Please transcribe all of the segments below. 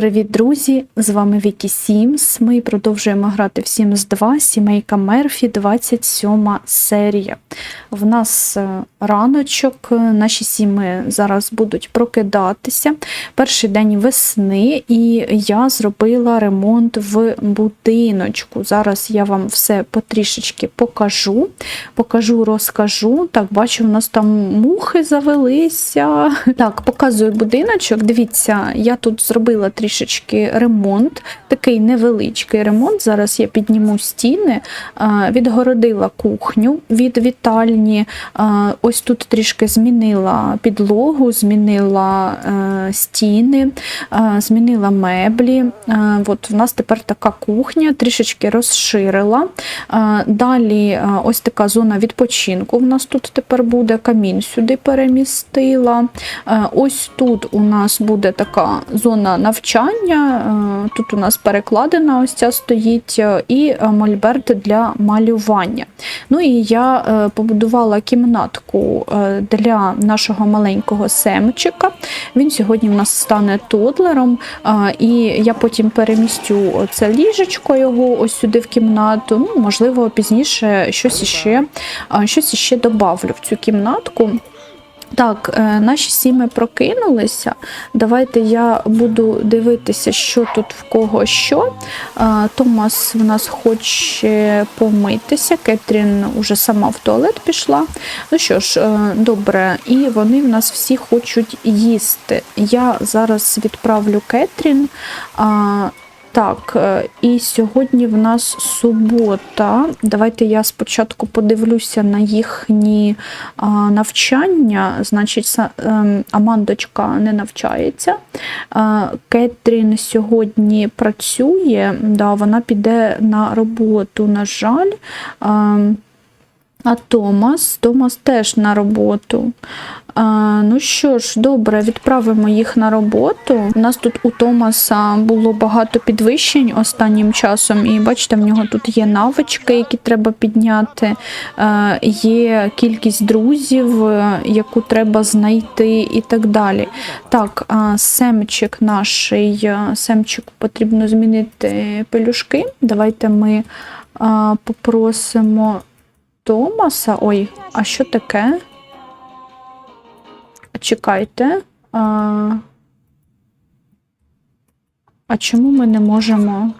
Привіт, друзі! З вами Вікі Сімс. Ми продовжуємо грати в Sims 2, сімейка Мерфі, 27 серія. В нас е, раночок, наші сіми зараз будуть прокидатися. Перший день весни, і я зробила ремонт в будиночку. Зараз я вам все потрішечки покажу. Покажу, розкажу. Так, бачу, в нас там мухи завелися. Так, показую будиночок. Дивіться, я тут зробила трішечки ремонт, такий невеличкий ремонт. Зараз я підніму стіни, відгородила кухню від вітальні. Ось тут трішки змінила підлогу, змінила е, стіни, змінила меблі. От в нас тепер така кухня, трішечки розширила. Далі е, ось така зона відпочинку. В нас тут тепер буде камін сюди перемістила. Ось тут у нас буде така зона навчання. Е, Тут у нас перекладина ось ця стоїть, е, і е, мольберт для малювання. Ну і я побудувала кімнатку для нашого маленького семчика. Він сьогодні в нас стане тодлером, і я потім перемістю це ліжечко його ось сюди в кімнату. Ну, можливо, пізніше щось іще, щось іще добавлю в цю кімнатку. Так, е, наші сіми прокинулися. Давайте я буду дивитися, що тут в кого що. Томас в нас хоче помитися. Кетрін уже сама в туалет пішла. Ну що ж, е, добре, і вони в нас всі хочуть їсти. Я зараз відправлю Кетрін. Так, е, і сьогодні в нас субота. Давайте я спочатку подивлюся на їхні навчання. Значить, ем, Амандочка не навчається. Кетрін сьогодні працює, да, вона піде на роботу, на жаль. А Томас, Томас теж на роботу. А, ну що ж, добре, відправимо їх на роботу. У нас тут у Томаса було багато підвищень останнім часом, і бачите, в нього тут є навички, які треба підняти. Е, є кількість друзів, е, яку треба знайти, і так далі. Так, а, семчик наш, семчику потрібно змінити пелюшки. Давайте ми а, попросимо Томаса. Ой, а що таке? Чекайте. А, а чому ми не можемо?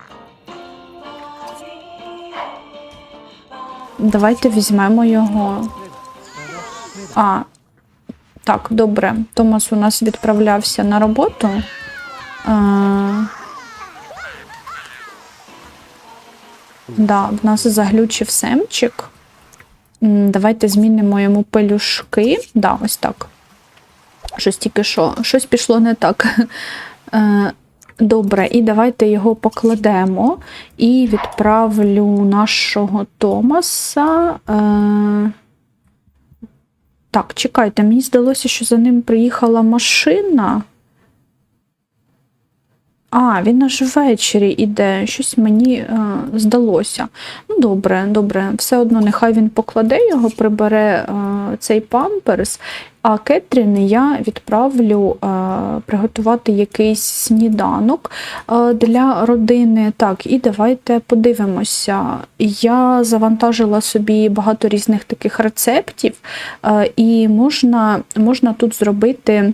Давайте візьмемо його. А, так, добре. Томас у нас відправлявся на роботу. А, да, в нас заглючив семчик. Давайте змінимо йому пелюшки. Да, ось так. Щось тільки що, щось пішло не так. Е, Добре, і давайте його покладемо і відправлю нашого Томаса. Е, Так, чекайте, мені здалося, що за ним приїхала машина. А, він аж ввечері іде. Щось мені е, здалося. Ну, добре, добре, все одно нехай він покладе його, прибере е, цей памперс, а Кетрін я відправлю е, приготувати якийсь сніданок е, для родини. Так, і давайте подивимося. Я завантажила собі багато різних таких рецептів, е, і можна, можна тут зробити.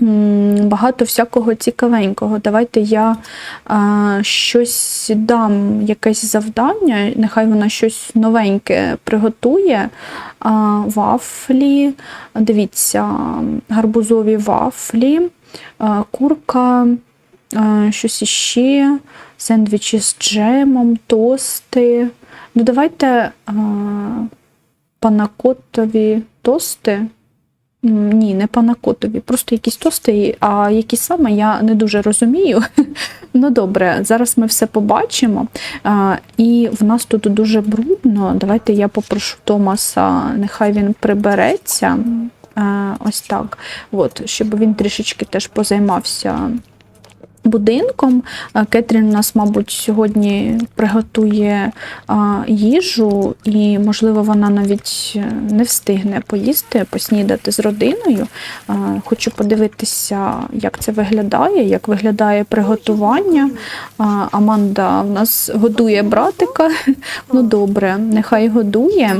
Багато всякого цікавенького. Давайте я а, щось дам, якесь завдання, нехай вона щось новеньке приготує. А, вафлі, дивіться, гарбузові вафлі, а, курка, а, щось іще, сендвічі з джемом, тости. Ну, давайте а, панакотові тости. Ні, не панакотові, просто якісь тости, а які саме я не дуже розумію. Ну добре, зараз ми все побачимо. А, І в нас тут дуже брудно. Давайте я попрошу Томаса, нехай він прибереться. А, Ось так. От, щоб він трішечки теж позаймався будинком. Е, Кетрін у нас, мабуть, сьогодні приготує їжу, і, можливо, вона навіть е, не встигне поїсти, поснідати з родиною. Хочу подивитися, як це виглядає, як виглядає приготування. Аманда в нас годує братика. Ну добре, нехай годує.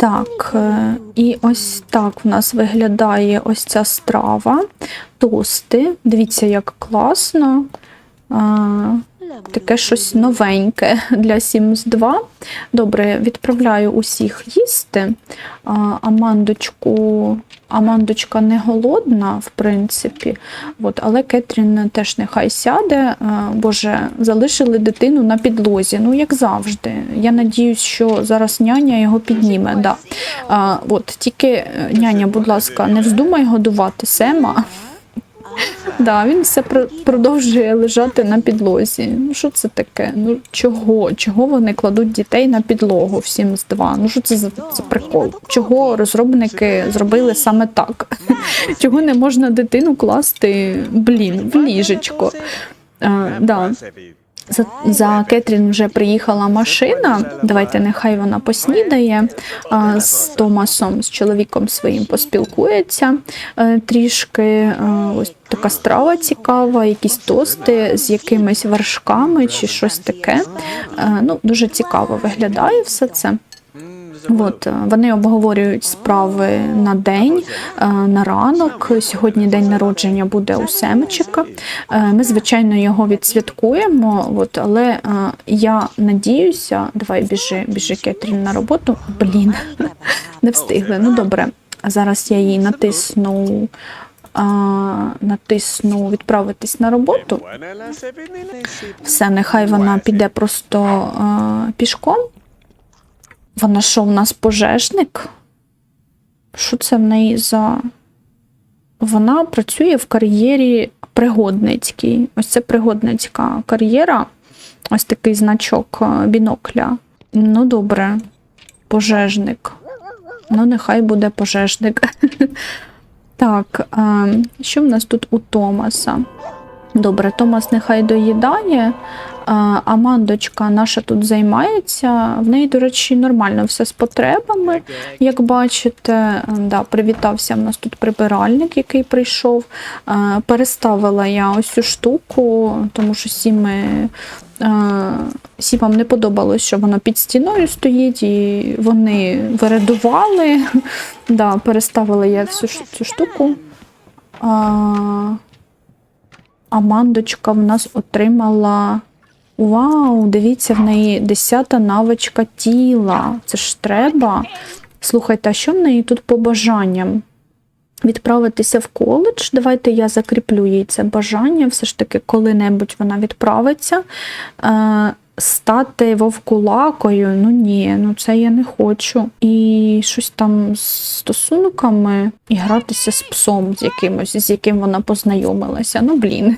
Так, е, і ось так в нас виглядає ось ця страва. Тости. Дивіться, як класно. А, Таке щось новеньке для Sims 2. Добре, відправляю усіх їсти. А, Амандочку, Амандочка не голодна, в принципі. От, але Кетрін теж нехай сяде. А, Боже, залишили дитину на підлозі. Ну, як завжди. Я надіюсь, що зараз няня його підніме. Да. А, от, тільки е, няня, будь ласка, не вздумай годувати Сема. Да, він все про- продовжує лежати на підлозі. Ну що це таке? Ну чого? Чого вони кладуть дітей на підлогу в Sims 2? Ну що це за за прикол? Чого розробники зробили саме так? Чого не можна дитину класти, блін, в ліжечко? А, да. За, за Кетрін вже приїхала машина. Давайте нехай вона поснідає а, з Томасом, з чоловіком своїм поспілкується а, трішки. А, ось така страва цікава, якісь тости з якимись вершками чи щось таке. А, ну, дуже цікаво виглядає все це. От е, вони обговорюють справи на день, е, на ранок. Сьогодні день народження буде у Семечика. Е, Ми, звичайно, його відсвяткуємо. От, але я надіюся, давай біжи, біжи Кетрін на роботу. Блін, не встигли. Ну добре. Зараз я їй натисну. А, натисну відправитись на роботу. Все, нехай вона піде просто а, пішком. Вона що, у нас пожежник? Що це в неї за. Вона працює в кар'єрі пригодницькій. Ось це пригодницька кар'єра. Ось такий значок е, бінокля. Ну, добре, пожежник. Ну, нехай буде пожежник. Так, е, що в нас тут у Томаса? Добре, Томас нехай доїдає. Амандочка наша тут займається. В неї, до речі, нормально все з потребами. Як бачите, да, привітався в нас тут прибиральник, який прийшов. Переставила я ось цю штуку, тому що сіми. е, Сімам не подобалось, що вона під стіною стоїть, і вони вирадували. Да, переставила я всю цю штуку. А, Амандочка в нас отримала. Вау, дивіться, в неї 10 навичка тіла. Це ж треба. Слухайте, а що в неї тут по бажанням? Відправитися в коледж. Давайте я закріплю їй це бажання. Все ж таки, коли-небудь вона відправиться. Стати вовкулакою, ну ні, ну це я не хочу. І щось там з стосунками і гратися з псом з якимось, з яким вона познайомилася. Ну, блін.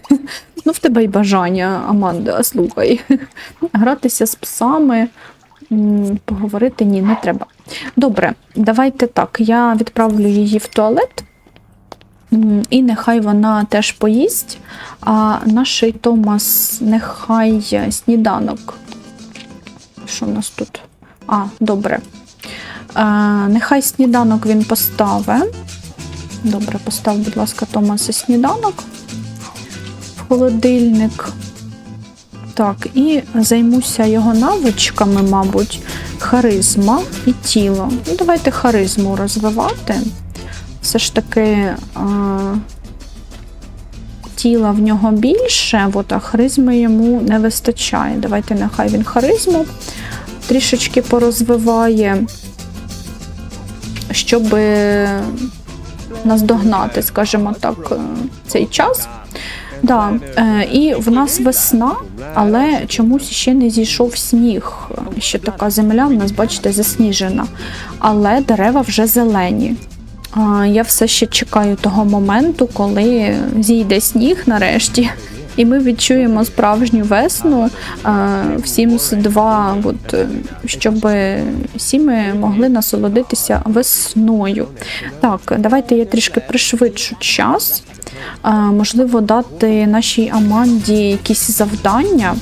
Ну, в тебе й бажання, Аманда, слухай. Гратися з псами, поговорити ні, не треба. Добре, давайте так. Я відправлю її в туалет. І нехай вона теж поїсть, а наш Томас нехай сніданок. Що в нас тут? А, добре. А, нехай сніданок він поставить. Добре, постав, будь ласка, Томаса сніданок в холодильник. Так, і займуся його навичками, мабуть, харизма і тіло. Ну, давайте харизму розвивати. Все ж таки а, тіла в нього більше, от, а харизми йому не вистачає. Давайте нехай він харизму трішечки порозвиває, щоб наздогнати, скажімо так, е, цей час. Да, е, і в нас весна, але чомусь ще не зійшов сніг. Ще така земля в нас, бачите, засніжена. Але дерева вже зелені. Я все ще чекаю того моменту, коли зійде сніг нарешті. І ми відчуємо справжню весну в Sims 2, от, щоб сіми могли насолодитися весною. Так, давайте я трішки пришвидшу час. Можливо, дати нашій Аманді якісь завдання.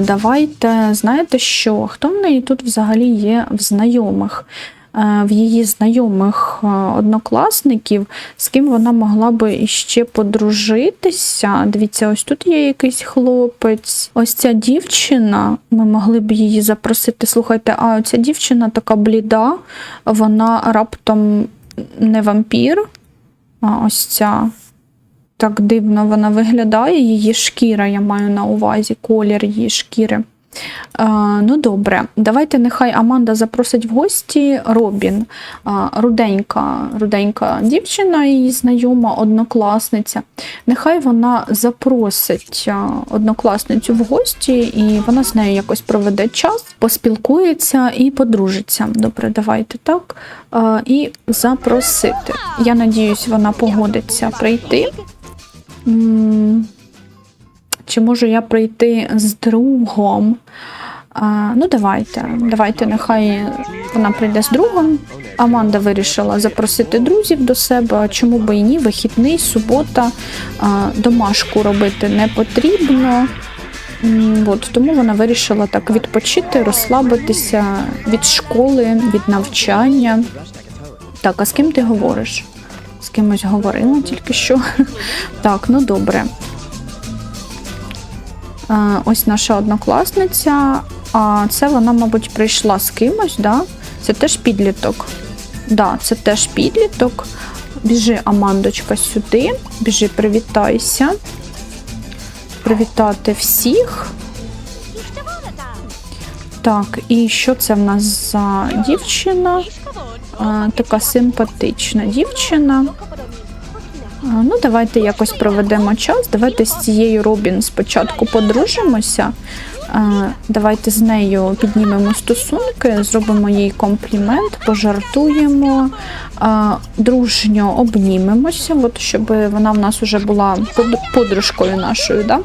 Давайте, знаєте що? Хто в неї тут взагалі є в знайомих? Е, В її знайомих е, однокласників, з ким вона могла би іще подружитися. Дивіться, ось тут є якийсь хлопець. Ось ця дівчина, ми могли б її запросити. Слухайте, а ця дівчина така бліда, вона раптом не вампір. А ось ця так дивно вона виглядає, її шкіра, я маю на увазі, колір її шкіри. Ну добре, давайте нехай Аманда запросить в гості Робін, руденька, руденька дівчина, її знайома, однокласниця. Нехай вона запросить однокласницю в гості, і вона з нею якось проведе час, поспілкується і подружиться. Добре, давайте так. І запросити. Я надіюсь, вона погодиться прийти. Чи можу я прийти з другом? А, ну, давайте. Давайте, нехай вона прийде з другом. Аманда вирішила запросити друзів до себе. Чому би і ні? Вихідний, субота, а, домашку робити не потрібно. От, тому вона вирішила так відпочити, розслабитися від школи, від навчання. Так, а з ким ти говориш? З кимось говорила тільки що. Так, ну добре. Е, Ось наша однокласниця. А це вона, мабуть, прийшла з кимось, да? Це теж підліток. Да, це теж підліток. Біжи, Амандочка, сюди. Біжи, привітайся. Привітати всіх. Так, і що це в нас за дівчина? А, така симпатична дівчина. Ну, давайте якось проведемо час. Давайте з цією Робін спочатку подружимося. Давайте з нею піднімемо стосунки, зробимо їй комплімент, пожартуємо, дружньо обнімемося, от щоб вона в нас вже була подружкою нашою. Да?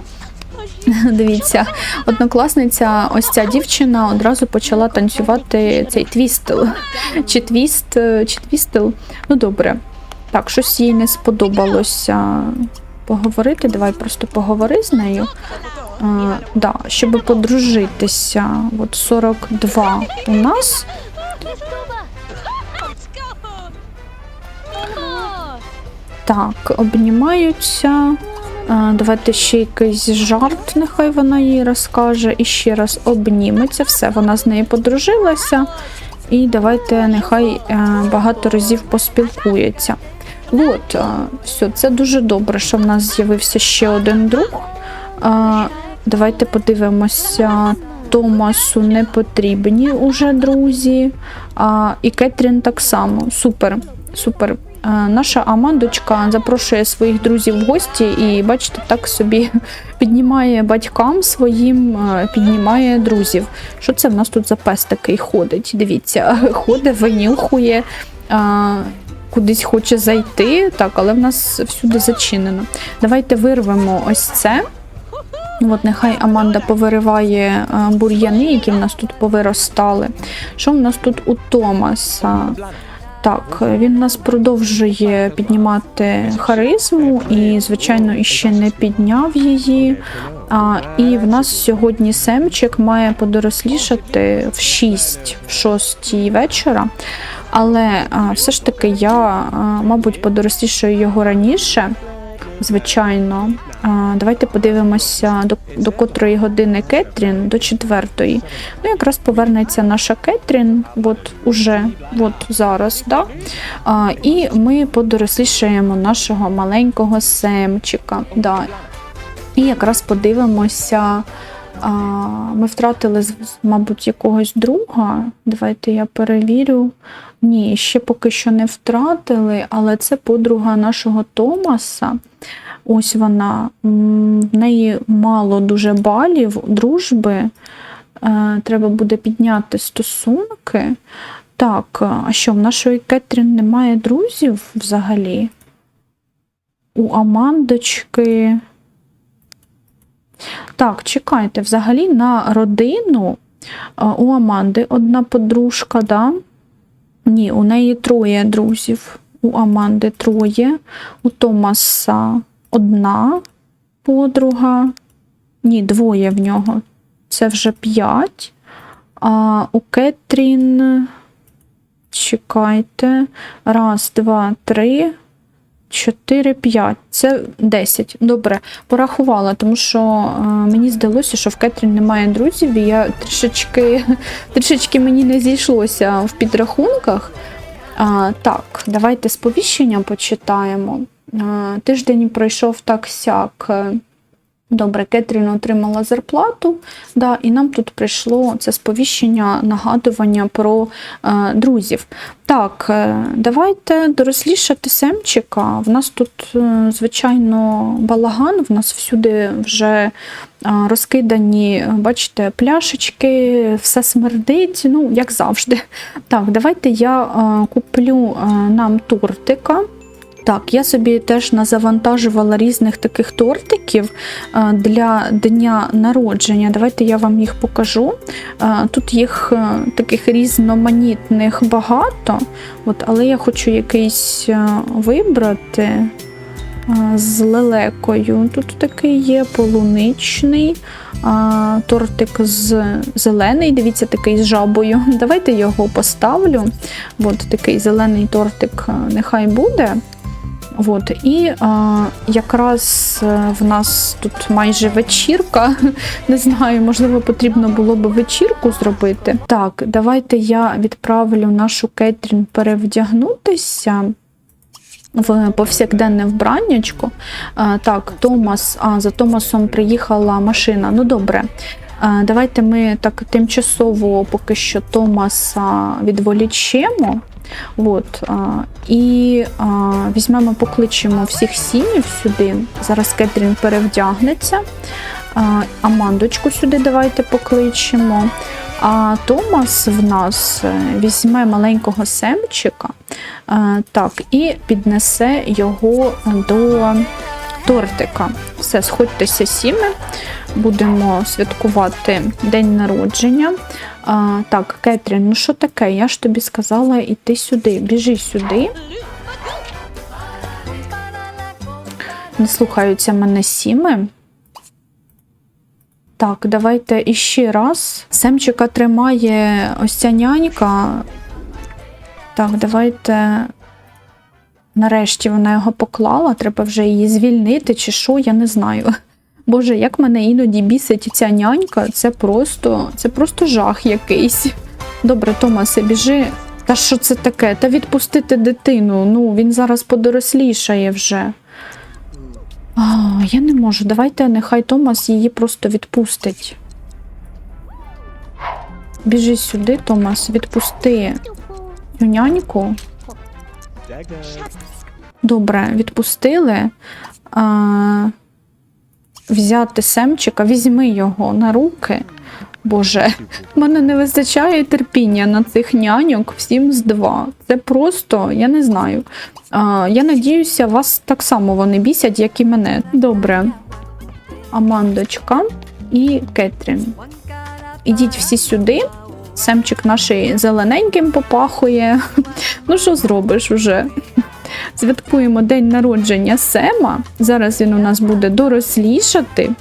Дивіться, однокласниця, ось ця дівчина одразу почала танцювати цей твістел. Чи твіст, е, чи твістел. Ну добре. Так, щось їй не сподобалося поговорити. Давай просто поговори з нею. А, да, щоб подружитися. От 42 у нас. Так, обнімаються. А, Давайте ще якийсь жарт, нехай вона їй розкаже. І ще раз обніметься. Все, вона з нею подружилася. І давайте нехай е, багато разів поспілкується. От, все, це дуже добре, що в нас з'явився ще один друг. Давайте подивимося. Томасу не потрібні уже друзі. І Кетрін так само. Супер. Супер. Наша Амандочка запрошує своїх друзів в гості і, бачите, так собі піднімає батькам своїм, піднімає друзів. Що це в нас тут за пес такий ходить? Дивіться, ходить, винюхує, кудись хоче зайти, так, але в нас всюди зачинено. Давайте вирвемо ось це. От нехай Аманда повириває е, бур'яни, які в нас тут повиростали. Що в нас тут у Томаса? Так, він нас продовжує піднімати харизму і, звичайно, іще не підняв її. А, і в нас сьогодні Семчик має подорослішати в 6, в 6 вечора. Але а, все ж таки я, а, мабуть, подорослішаю його раніше. Звичайно, давайте подивимося, до, до котрої години Кетрін, до четвертої. Ну, якраз повернеться наша Кетрін, от уже от зараз. Да? А, і ми подорослішаємо нашого маленького Семчика. Да. І якраз подивимося. А, ми втратили, мабуть, якогось друга. Давайте я перевірю. Ні, ще поки що не втратили, але це подруга нашого Томаса. Ось вона. В неї мало дуже балів дружби. Е, Треба буде підняти стосунки. Так, а що, в нашої Кетрін немає друзів взагалі? у Амандочки. Так, чекайте, взагалі на родину у Аманди одна подружка, да? Ні, у неї троє друзів. У Аманди троє, у Томаса одна подруга. Ні, двоє в нього. Це вже п'ять. А у Кетрін. Чекайте. Раз, два, три, чотири, п'ять. Це десять. Добре, порахувала, тому що е, мені здалося, що в Кетрін немає друзів, і я трішечки, трішечки мені не зійшлося в підрахунках. А, так, давайте сповіщення почитаємо. А, тиждень пройшов так сяк. Добре, Кетрін отримала зарплату, да, і нам тут прийшло це сповіщення, нагадування про е, друзів. Так, е, давайте дорослішати Семчика. В нас тут, е, звичайно, балаган, в нас всюди вже е, розкидані, бачите, пляшечки, все смердить, ну, як завжди. Так, давайте я е, куплю е, нам тортика. Так, я собі теж назавантажувала різних таких тортиків е, для дня народження. Давайте я вам їх покажу. Е, Тут їх е, таких різноманітних багато, от, але я хочу якийсь вибрати з лелекою. Тут такий є полуничний, тортик з зелений, дивіться, такий з жабою. Давайте його поставлю. От такий зелений тортик нехай буде. От, і а, якраз е, в нас тут майже вечірка. Не знаю, можливо, потрібно було б вечірку зробити. Так, давайте я відправлю нашу Кетрін перевдягнутися в повсякденне вбраннячко. А, так, Томас, а за Томасом приїхала машина. Ну добре. А, Давайте ми так тимчасово поки що Томаса відволічемо. От, і візьмемо, покличемо всіх сім'їв сюди. Зараз Кетрін перевдягнеться. Амандочку сюди давайте покличемо. А Томас в нас е, візьме маленького семчика е, так, і піднесе його до тортика. Все, сходьтеся сіми, будемо святкувати день народження. А, так, Кетрін, ну що таке? Я ж тобі сказала іти сюди. Біжи сюди. Не слухаються мене сіми. Так, давайте іще раз. Семчика тримає ось ця нянька. Так, давайте. Нарешті вона його поклала, треба вже її звільнити, чи що, я не знаю. Боже, як мене іноді бісить ця нянька, це просто це просто жах якийсь. Добре, Томасе, біжи. Та що це таке? Та відпустити дитину. Ну, він зараз подорослішає вже. А, я не можу. Давайте нехай Томас її просто відпустить. Біжи сюди, Томас, відпусти цю няньку. Добре, відпустили. А, взяти Семчика, візьми його на руки. Боже, в мене не вистачає терпіння на цих няньок всім з два. Це просто, я не знаю. А, я надіюся, вас так само вони бісять, як і мене. Добре. Амандочка і Кетрін. Ідіть всі сюди. Семчик наш зелененьким попахує. Ну, що зробиш уже? Святкуємо день народження Сема. Зараз він у нас буде дорослішати.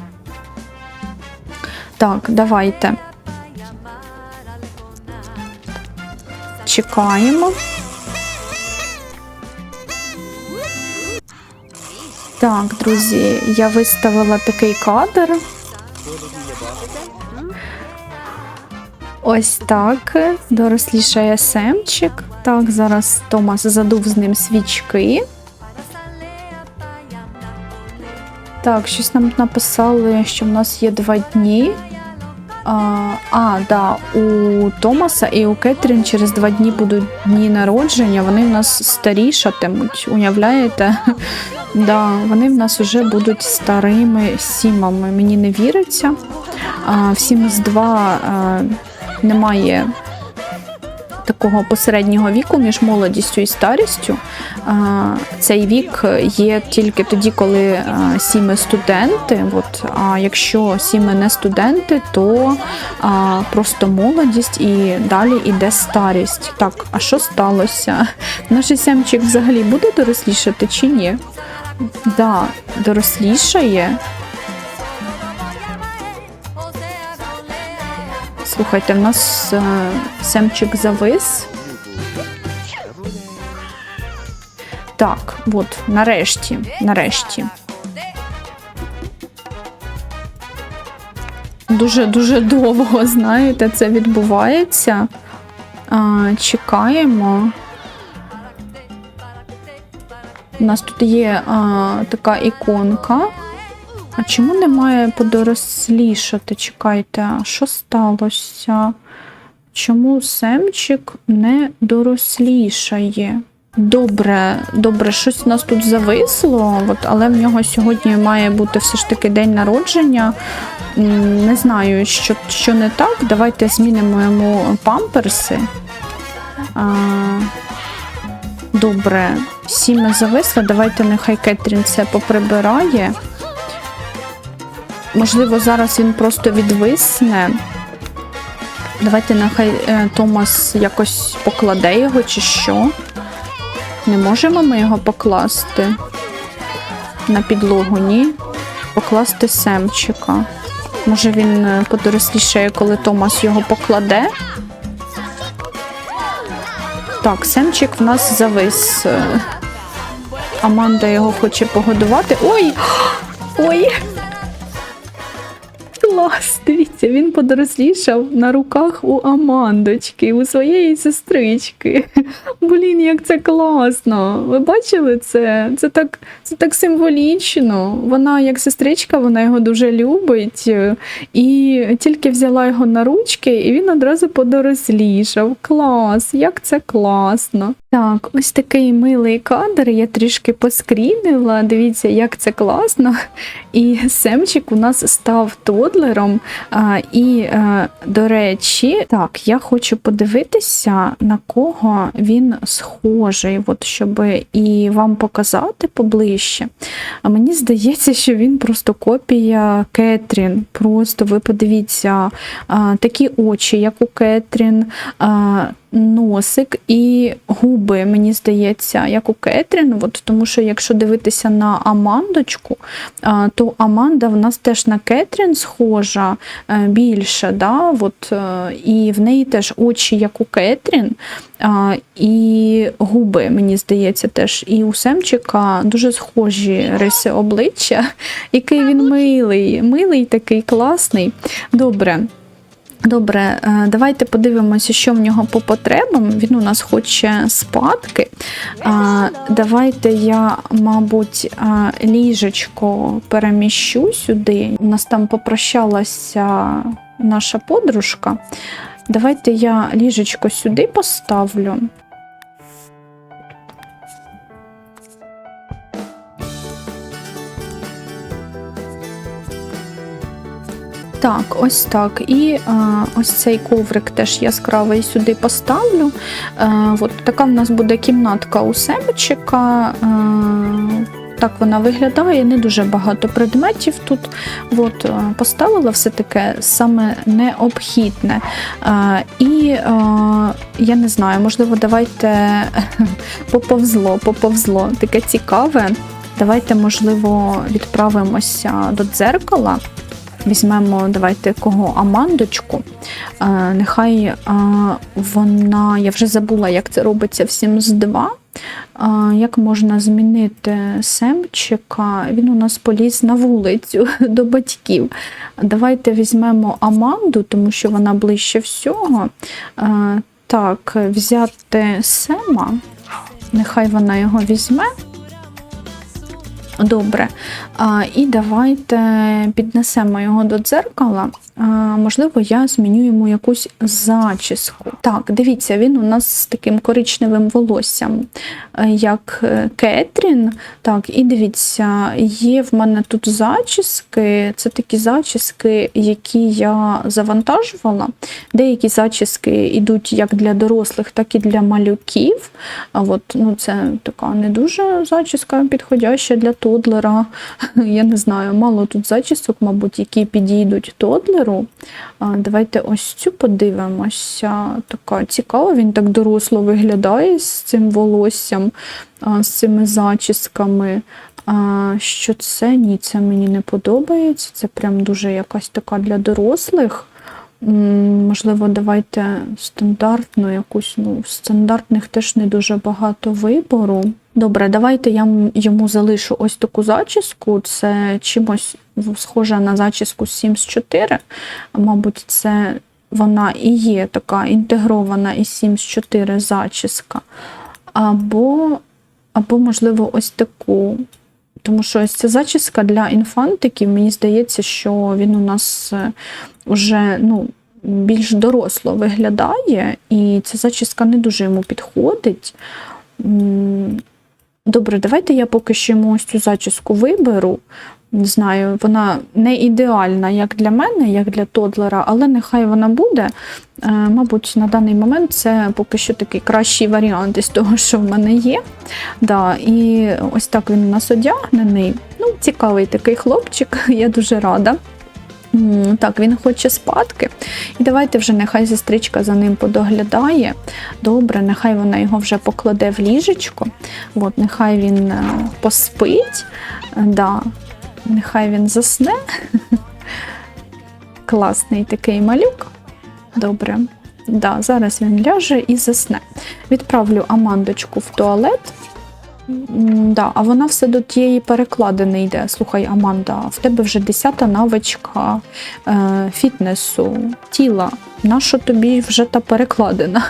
Так, давайте. Чекаємо. Так, друзі, я виставила такий кадр. Ось так. Дорослішає Семчик. Так, зараз Томас задув з ним свічки. Так, щось нам написали, що в нас є два дні. А, а, да, у Томаса і у Кетрін через два дні будуть дні народження. Вони в нас старішатимуть, уявляєте? Да, вони в нас вже будуть старими сімами. Мені не віриться. А, всім з два а, немає такого посереднього віку між молодістю і старістю. Цей вік є тільки тоді, коли сіми студенти. От, а якщо сіми не студенти, то просто молодість і далі іде старість. Так, а що сталося? Наш сямчик взагалі буде дорослішати чи ні? Да, дорослішає. Слухайте, в нас е, семчик завис. Так, от, нарешті, нарешті. Дуже дуже довго, знаєте, це відбувається. А, чекаємо. У нас тут є а, така іконка. А чому немає подорослішати? Чекайте, а що сталося? Чому Семчик не дорослішає? Добре, добре, щось у нас тут зависло, от, але в нього сьогодні має бути все ж таки день народження. Не знаю, що, що не так. Давайте змінимо йому памперси. А, добре, сіми зависли. Давайте нехай Кетрін це поприбирає. Можливо, зараз він просто відвисне. Давайте нехай е, Томас якось покладе його чи що. Не можемо ми його покласти на підлогу, ні. Покласти Семчика. Може він е, подорослішає, коли Томас його покладе. Так, Семчик в нас завис. Е, Аманда його хоче погодувати. Ой! Ой! Клас, дивіться, він подорослішав на руках у Амандочки, у своєї сестрички. Блін, як це класно. Ви бачили це? Це так, це так символічно. Вона, як сестричка, вона його дуже любить. І тільки взяла його на ручки, і він одразу подорослішав. Клас, як це класно. Так, ось такий милий кадр. Я трішки поскрінила. Дивіться, як це класно. І Семчик у нас став тодлером. А, і, е, до речі, так, я хочу подивитися, на кого він схожий, от, щоб і вам показати поближче. А мені здається, що він просто копія Кетрін. Просто ви подивіться, такі очі, як у Кетрін. Носик і губи, мені здається, як у Кетрін. От, тому що якщо дивитися на Амандочку, то Аманда в нас теж на Кетрін схожа е, більше. Да? От, е, і в неї теж очі, як у Кетрін, і губи, мені здається, теж. І у Семчика дуже схожі риси обличчя, який він милий, милий такий класний. Добре. Добре, е, давайте подивимося, що в нього по потребам. Він у нас хоче спадки. Давайте я, мабуть, ліжечко переміщу сюди. У нас там попрощалася наша подружка. Давайте я ліжечко сюди поставлю. Так, ось так. І е, ось цей коврик теж яскравий сюди поставлю. Е, от така в нас буде кімнатка у Семчика. Е, так вона виглядає, не дуже багато предметів тут. От, поставила все таке саме необхідне. Е, і е, я не знаю, можливо, давайте поповзло, поповзло. Таке цікаве. Давайте, можливо, відправимося до дзеркала. Візьмемо, давайте кого Амандочку. Е, нехай е, вона, я вже забула, як це робиться в Sims 2. Е, як можна змінити Семчика? Він у нас поліз на вулицю до батьків. Давайте візьмемо Аманду, тому що вона ближче всього. Е, так, взяти Сема. Нехай вона його візьме. Добре. І давайте піднесемо його до дзеркала. Можливо, я зміню йому якусь зачіску. Так, дивіться, він у нас з таким коричневим волоссям, е, як е, Кетрін. Так, і дивіться, є в мене тут зачіски. Це такі зачіски, які я завантажувала. Деякі зачіски йдуть як для дорослих, так і для малюків. От, ну, це така не дуже зачіска підходяща для тодлера. Я не знаю, мало тут зачісок, мабуть, які підійдуть тодлеру. А, Давайте ось цю подивимося. Така цікава, він так доросло виглядає з цим волоссям, з цими зачісками. Що це? Ні, це мені не подобається. Це прям дуже якась така для дорослих. Можливо, давайте стандартну якусь, ну, стандартних теж не дуже багато вибору. Добре, давайте я йому залишу ось таку зачіску. Це чимось схожа на зачіску Sims 4. Мабуть, це вона і є така інтегрована із Sims 4 зачіска. Або, або можливо, ось таку. Тому що ось ця зачіска для інфантиків, мені здається, що він у нас е, уже ну, більш доросло виглядає, і ця зачіска не дуже йому підходить. Добре, давайте я поки що йому ось цю зачіску виберу. Не знаю, вона не ідеальна як для мене, як для Тодлера, але нехай вона буде. Е, Мабуть, на даний момент це поки що такий кращий варіант із того, що в мене є. Да, і ось так він у нас одягнений. Ну, цікавий такий хлопчик, я дуже рада. Так, він хоче спадки. І давайте вже нехай сестричка за ним подоглядає. Добре, нехай вона його вже покладе в ліжечко. От, нехай він е, поспить. Е, Да, нехай він засне. Класний такий малюк. Добре. Да, зараз він ляже і засне. Відправлю Амандочку в туалет. Да, а вона все до тієї перекладини йде. Слухай, Аманда, в тебе вже десята навичка е, фітнесу, тіла. Нащо тобі вже та перекладина?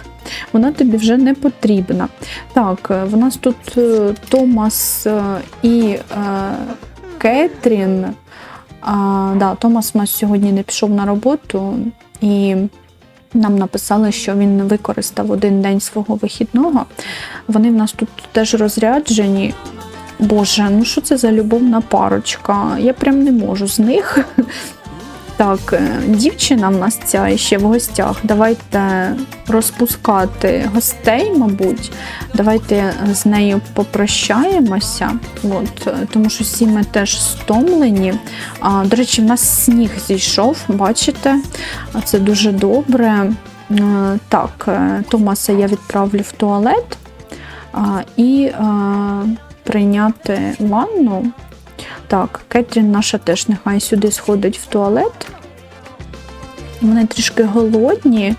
Вона тобі вже не потрібна. Так, е, в нас тут е, Томас е, і е, Кетрін. А, да, Томас у нас сьогодні не пішов на роботу, і нам написали, що він використав один день свого вихідного. Вони в нас тут теж розряджені. Боже, ну що це за любовна парочка? Я прям не можу з них. Так, е, дівчина в нас ця ще в гостях. Давайте розпускати гостей, мабуть. Давайте з нею попрощаємося. От, е, тому що всі ми теж стомлені. А, до речі, в нас сніг зійшов, бачите? Це дуже добре. Е, Так, Томаса я відправлю в туалет і прийняти ванну. Так, Кетрін наша теж нехай сюди сходить в туалет. Вони трішки голодні.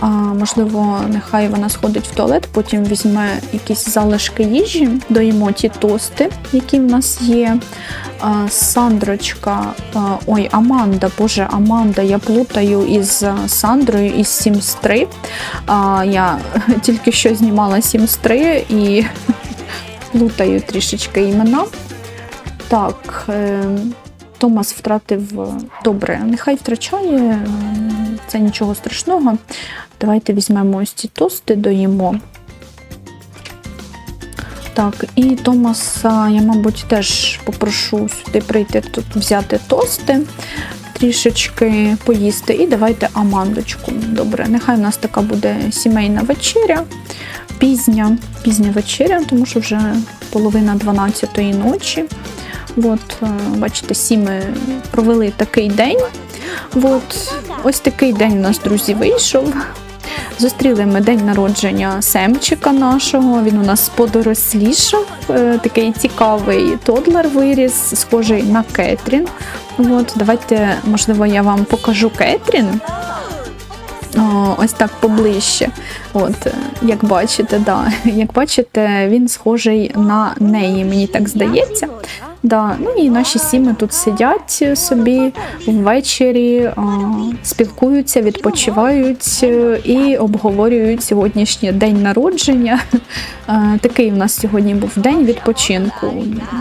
А, можливо, нехай вона сходить в туалет, потім візьме якісь залишки їжі, доїмо ті тости, які в нас є. А, Сандрочка, а, ой, Аманда, боже, Аманда, я плутаю із Сандрою із Sims 3. А, я тільки що знімала Sims 3 і плутаю трішечки імена. Так, е, Томас втратив е, добре, нехай втрачає, е, це нічого страшного. Давайте візьмемо ось ці тости, доїмо. Так, і Томаса я, мабуть, теж попрошу сюди прийти тут взяти тости, трішечки поїсти. І давайте амандочку. Добре, нехай у нас така буде сімейна вечеря, пізня, пізня вечеря, тому що вже половина 12-ї ночі. От, е, бачите, всі ми провели такий день. От, ось такий день у нас, друзі, вийшов. Зустріли ми день народження Семчика нашого. Він у нас подорослішав. Е, Такий цікавий тодлер виріс, схожий на Кетрін. От, давайте, можливо, я вам покажу Кетрін. О, ось так поближче. От, як бачите, да. як бачите, він схожий на неї, мені так здається. Да. Ну і наші сіми тут сидять собі ввечері, спілкуються, відпочивають е, і обговорюють сьогоднішній день народження. Такий у нас сьогодні був день відпочинку.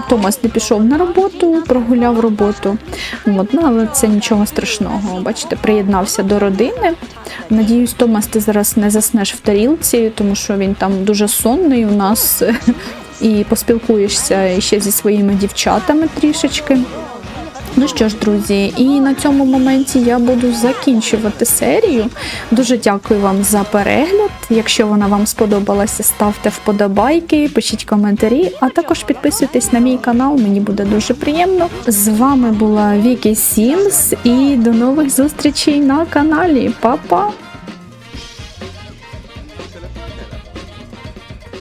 Томас не пішов на роботу, прогуляв роботу. От, ну, але це нічого страшного. Бачите, приєднався до родини. Надіюсь, Томас, ти зараз не заснеш в тарілці, тому що він там дуже сонний у нас. І поспілкуєшся ще зі своїми дівчатами трішечки. Ну що ж, друзі, і на цьому моменті я буду закінчувати серію. Дуже дякую вам за перегляд. Якщо вона вам сподобалася, ставте вподобайки, пишіть коментарі, а також підписуйтесь на мій канал, мені буде дуже приємно. З вами була Вікі Сімс і до нових зустрічей на каналі. Па-па!